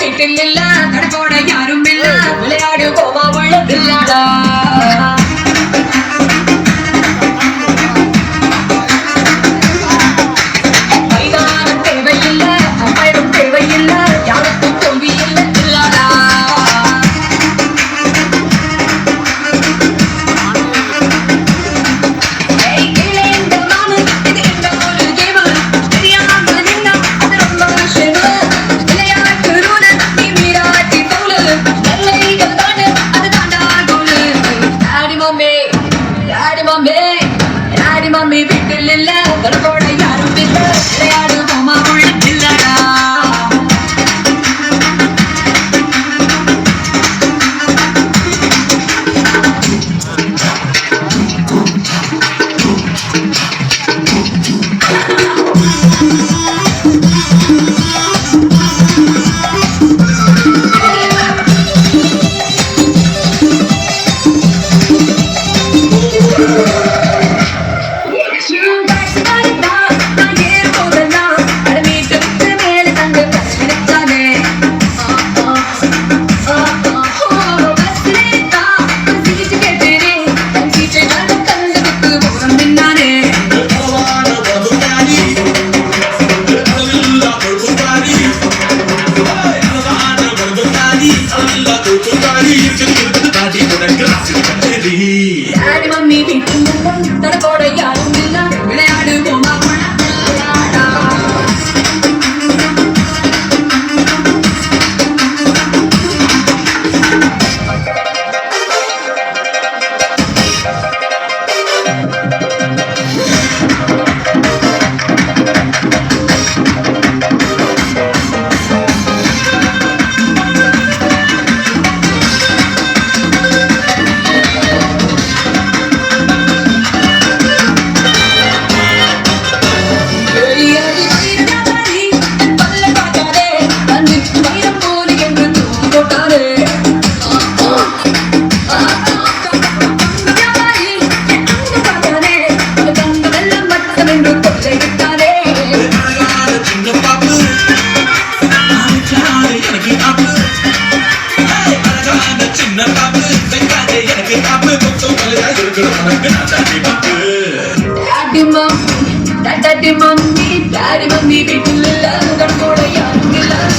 ಬಿಟ್ಟಿಲ್ಲ daddy mummy daddy mummy வீட்டில் இல்ல? உங்களோட யாரும் இல்ல. விளையாடு மாமா You. ஏய், சின்ன பாப்பு வெங்காய எனக்கு ஆப்பு கொஞ்சம் கலையா இருக்கணும் உனக்கு நான் தாண்டி பாப்பு daddy mummy, mummy, daddy mummy வீட்டில் இல்ல, கூட யாரும் இல்லாத